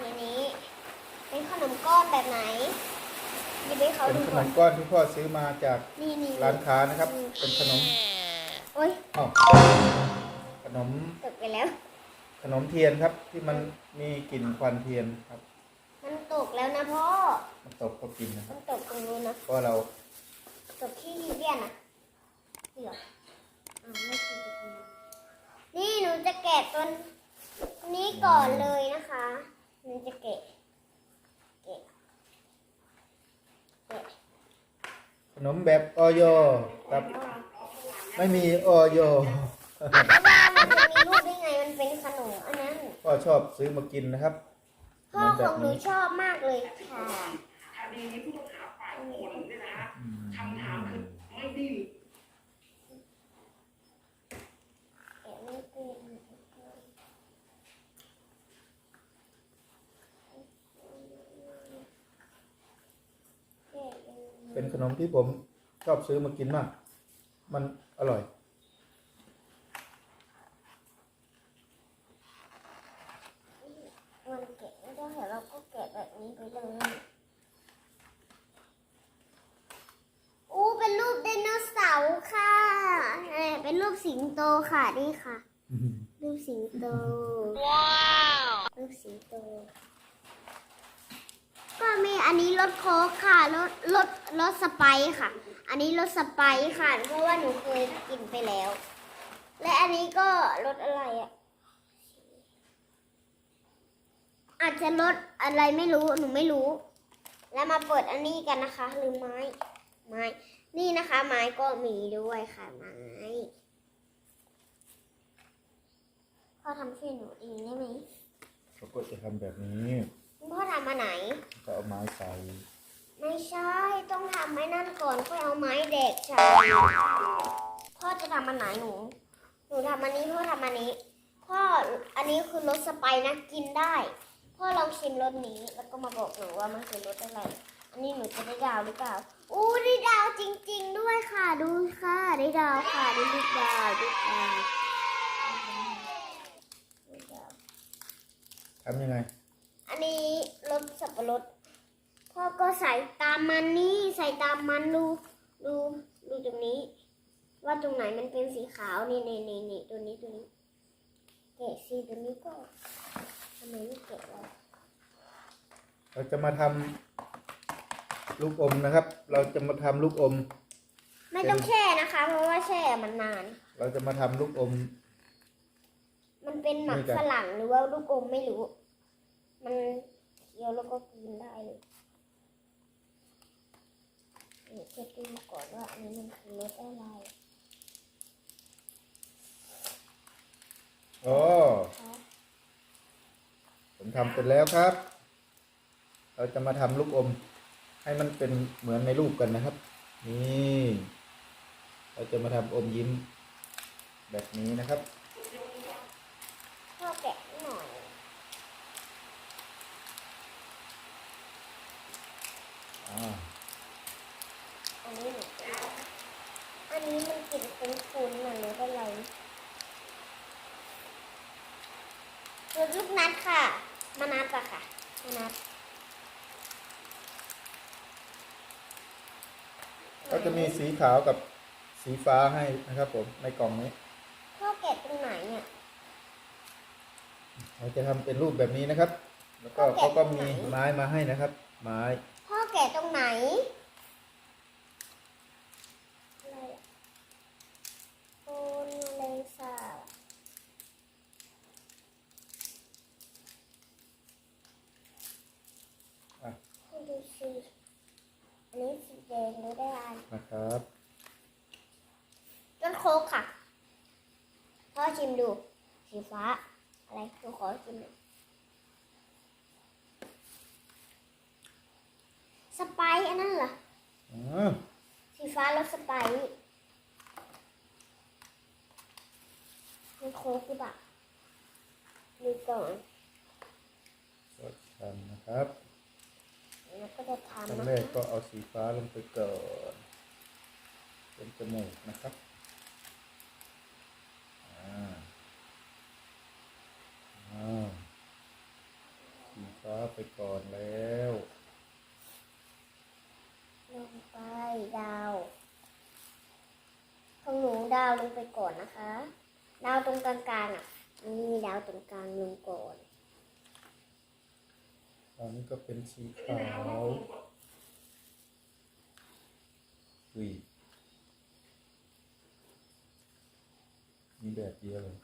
ทีนี้ เป็นขนมก้อนแบบไหนหยิบให้เขาเป็นดูขนก่อนมก้อนที่พ่อซื้อมาจากนี่นี่ร้านค้านะครับ เป็นขนมโอ้ยอ้าวขนมตกไปแล้ว ขนมเทียนครับ ที่มันมีกลิ่นควันเทียนครับมันตกแล้วนะพ่อ มันตกก็กินนะคมัรับนตกตรงนู้นนะเพราะเราตกที่เบี้ยนอะเสือกอ้าวไม่กินจะทำไมนี่หนูจะแกะต้นนี้ก่อนเลยนะคะ หนูจะแกะแกะแกะขนมแบบออยครับไม่มีออยแล้วว่ามันจะมีรูปได้ไงมันเป็นขนมอันนั้นพ่อชอบซื้อมากินนะครับขพ่อนมขแบอบงหนูนี้ชอบมากเลยค่ะคดีนี้ผู้ต้องหาฝ่ายผลเนี่ยนะฮะอืมคำถามคือไม่ดิ้น แกะไม่เป็นแกะยังไง เป็นขนมที่ผมชอบซื้อมากินมาก มันอร่อย มันแกะไม่ได้เหรอเราก็แกะแบบนี้ไปเลยอู้เป็นรูปไดโนเสาร์ค่ะเอ่อเป็นรูปสิงโตค่ะนี่ค่ะ รูปสิงโต ว้าว รูปสิงโต ก็มีอันนี้รถโค้กค่ะรถรถรถสไปซ์ค่ะ อันนี้รถสไปซ์ค่ะ เพราะว่าหนูเคยกินไปแล้ว และอันนี้ก็รถอะไรอะ อาจจะรถอะไรไม่รู้หนูไม่รู้ แล้วมาเปิดอันนี้กันนะคะหรือไม้ไม้นี่นะคะ ไม้ก็มีด้วยค่ะไม้พ่อทำช่วยหนูเองได้ไหมเขาก็จะทำแบบนี้ พ่อทำมาไหน ก็เอาไม้ใส่ไม่ใช่ ต้องทำไม้นั่นก่อนค่อยเอาไม้เด็กใช่พ่อจะทำอันไหนหนู หนูทำอันนี้พ่อทำอันนี้ พ่ออันนี้คือรสสไปซ์นะกินได้ พ่อลองชิมรสนี้แล้วก็มาบอกหนูว่ามันคือรสอะไร อันนี้หนูจะได้ดาวหรือเปล่า อู้ได้ดาวจริง ๆ ด้วยค่ะ ดูค่ะ ได้ดาวค่ะได้ลูกดาวลูกดาวลูกดาวทำยังไง อันนี้รสสับปะรด พ่อก็ใส่ตามมันนี่ใส่ตามมันดูดูดูตรงนี้ ว่าตรงไหนมันเป็นสีขาวนี่นี่นี่นี่ตัวนี้ตัวนี้แกะสีตัวนี้ก็ทำไมไม่แกะวะเราจะมาทำลูกอมนะครับ เราจะมาทำลูกอม ไม่ต้องแช่นะคะ เพราะว่าแช่มันนาน เราจะมาทำลูกอม มันเป็นหมักนี่จ้ะ ฝรั่งหรือว่าลูกอมไม่รู้ มันเคี้ยวแล้วก็กินได้เลยนี่เช็คดูก่อนว่าอันนี้มันคือรสอะไรโอ้ผมทำเป็นแล้วครับ เราจะมาทำลูกอม ให้มันเป็นเหมือนในรูปกันนะครับ นี่ เราจะมาทำอมยิ้มแบบนี้นะครับ พ่อแกะหน่อย อ่า อันนี้หนูแกะอันนี้มันกลิ่นคุ้นๆน่ะหรืออะไรคือลูกนัดค่ะ มานัดปะค่ะ มานัด ก็จะมีสีขาวกับสีฟ้าให้นะครับผมในกล่องนี้พ่อแกะตรงไหนเนี่ยเราจะทำเป็นรูปแบบนี้นะครับ แล้วก็เขาก็มีไม้มาให้นะครับ ไม้ พ่อแกะตรงไหนอะไรอะโอนเลซ่าบอะให้ดูสิอันนี้สีแดงหรือได้อั นนะครับ ต้นโค้กค่ะพ่อชิมดู สีฟ้า อะไรหนูขอชิมหน่อยสไปซ์อันนั้นเหรออ่าสีฟ้ารสสไปซ์มันโค้กหรือเปล่าดูก่อนก็ทำนะครับแล้วก็จะทำขั้นนะแรกก็เอาสีฟ้าลงไปก่อน เป็นจมูกนะครับสีฟ้าไปก่อนแล้ว ลงไปดาวของหนูดาวลงไปก่อนนะคะ ดาวตรงกลางๆอะนี่ดาวตรงกลางลงก่อนอันนี้ก็เป็นสีขาวอุ้ย มีแบบเดียวเลย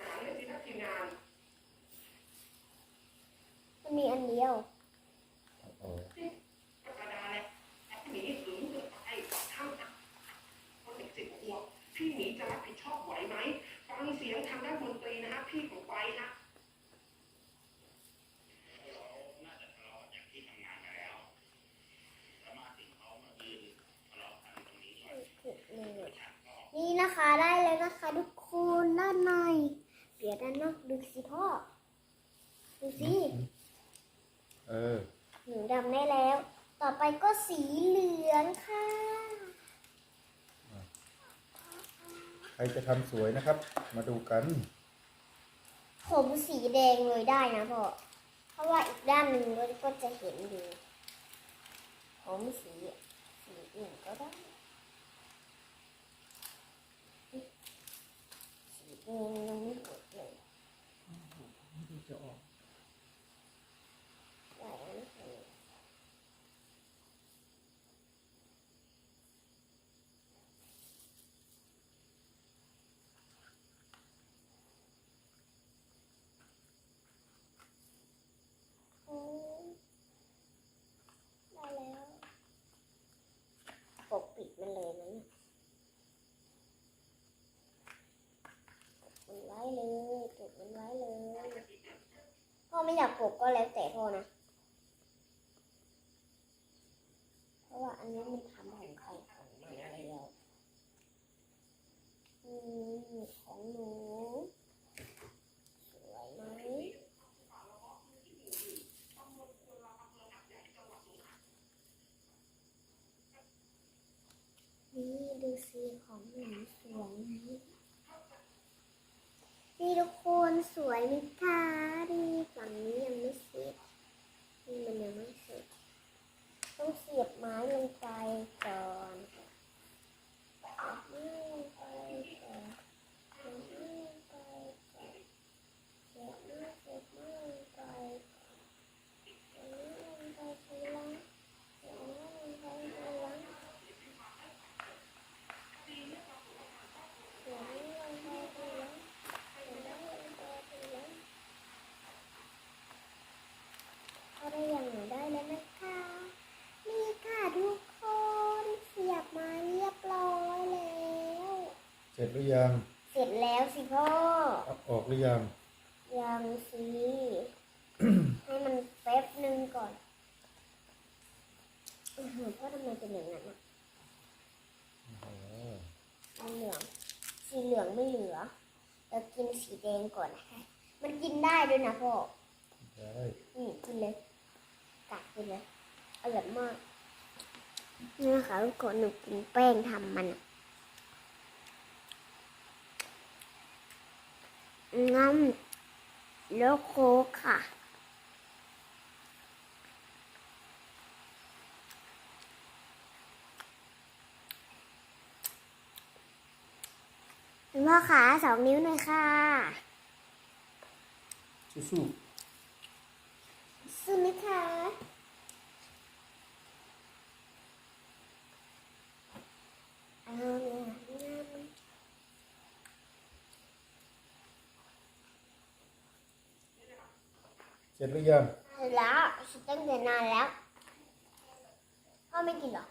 หาเลยสิครับทีมงานมันมีอันเดียวเอาออกธรรมดาเลยหมีหึงเกิดไปข้างคนเด็กสิบขวบพี่หมีจะรับผิดชอบไหวไหมฟังเสียงทางด้านดนตรีนะฮะพี่ของไปฮะ นี่นะคะได้แล้วนะคะทุกคนด้านในเดี๋ยวด้านนอกดูสิพ่อ ดูสิเออหนูดำได้แล้ว ต่อไปก็สีเหลืองค่ะ ใครจะทำสวยนะครับ มาดูกัน ผมสีแดงเลยได้นะพ่อ เพราะว่าอีกด้านหนึ่งเราก็จะเห็นอยู่ผมสีสีอื่นก็ได้ สีแดงยังไม่หมดเลยได้แล้วนะคะโอ้ได้แล้วปกปิดมันเลยนะเนี่ยปกมันไว้เลยปกมันไว้เลย พ่ อยากปกก็แล้วแต่พ่อนะ เพราะว่าอันนี้มันทำของใครของมันแล้วอืมของหนู สวยไหมนี่ดูสิของหนูสวยไหม นี่ทุกคนสวยมิทาดีฝั่งนี้ยังไม่เสร็จนี่มันยังไม่เสร็จต้องเสียบไม้ลงไปก่อนเสียบไม้ลงไปก่อนเสียบไม้ลงไปก่อนเสียบไม้เสียบไม้ลงไปก่อนเสียบไม้ลงไปทีหลังเสียบไม้ลงไปทีหลังเสียบไม้ลงไปทีหลังเสียบไม้ลงไปทีหลังเอาได้อย่างหนูได้แล้วนะคะ นี่ค่ะทุกคนเสียบมาเรียบร้อยแล้ว เส ร็จหรือยัง เสร็จแล้วสิพ่อ เอาออกหรือยังยังสิ ให้มันแป๊บหนึ่งก่อนอื้อหือพ่อทำไมเป็นอย่างนั้นอะอ๋อสีเหลือง สีเหลืองไม่เหลือ เรากินสีแดงก่อนนะคะ มันกินได้ด้วยนะพ่อ ได้อืมกินเลยกัดกินเลยอร่อยมากนี่นะคะทุกคนหนูกินแป้งทำมันอะ น้ำโลโคกค่ะคุณพ่อขาสองนิ้วหน่อยค่ะ สู้สู้ไหมคะเอาเนี่ยน้ำ ๆ เสร็จหรือยังเสร็จแล้วฉันตั้งแต่นานแล้วพ่อไม่กินเหรอ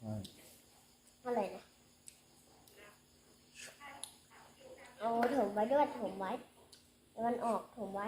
ไม่อร่อยนะเอาถุงไว้ด้วยถุงไว้เดี๋ยวมันออกถุงไว้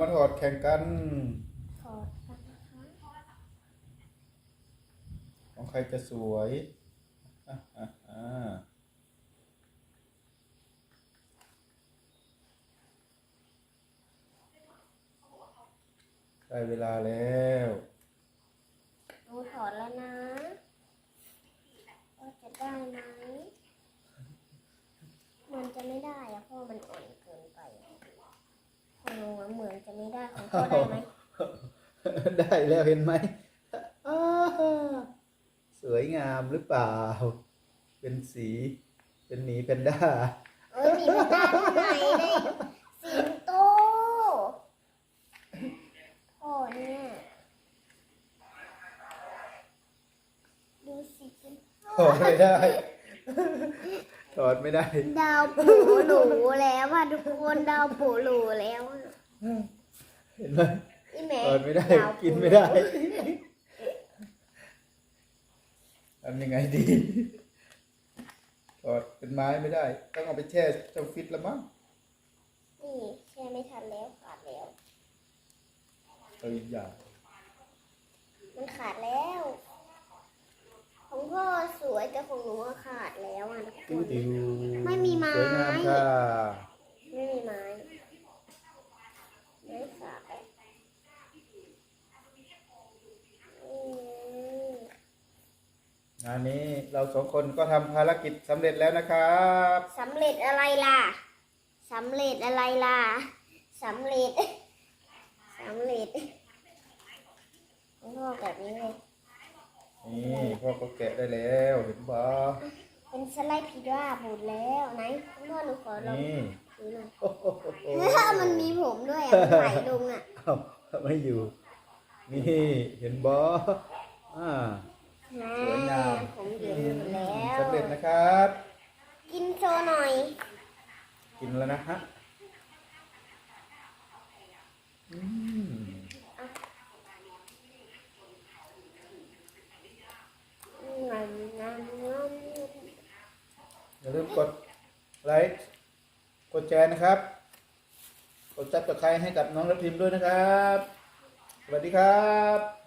มาถอดแข่งกัน ถอดกันนะคะของใครจะสวยอะอะอะได้เวลาแล้วหนูถอดแล้วนะว่าจะได้ไหม มันจะไม่ได้อะเพราะมันอ่อน หนูอะเหมือนจะไม่ได้ของพ่อได้ไหมได้แล้วเห็นไหมอ้าสวยงามหรือเปล่า เป็นสี เป็นหมีแพนด้าเอ้ยสีไม่ได้ที่ไหนเลยสิงโตพ่อเนี่ยดูสิเป็นถอดไม่ได้ ถอดไม่ได้ ดาวปูหลูแล้วอะทุกคนดาวปูหลูแล้วอะเห็นไหมอีแม่ถอดไม่ได้ดาวกินไม่ได้ทำยังไงดีถอดเป็นไม้ไม่ได้ ต้องเอาไปแช่ช่องฟิตแล้วมั้งนี่แช่ไม่ทันแล้วขาดแล้ว เอาอีกอย่างมันขาดแล้ว ของพ่อสวยแต่ของหนูอะขาดแล้วอะทุกคติ้วน ติวไม่มีไม้ สวยงามค่ะไม่มีไม้ไม้ขาดอะอืมงานนี้เราสองคนก็ทำภารกิจสำเร็จแล้วนะครับ สำเร็จอะไรล่ะสำเร็จอะไรล่ะสำเร็จสำเร็จของพ่อแบบนี้เลย นี่พ่อก็แกะได้แล้วเห็นบ่เป็นสไลด์พิด้าบูดแล้วไหนพ่อหนูขอลองนี่ดูหน่อยโอ้โหมันมีผมด้วยอะมันไหลลงอะเอ้าไม่อยู่ นี่เห็นบ่อ่าสวยงาม ผมเหลืองหมดแล้วสำเร็จนะครับ กินโชว์หน่อยกินแล้วนะฮะอืม งามงามงาม อย่า ลืมกดไลค์กดแชร์นะครับ กดจับตะไคร้ให้กับน้องรับพิมพ์ด้วยนะครับ สวัสดีครับ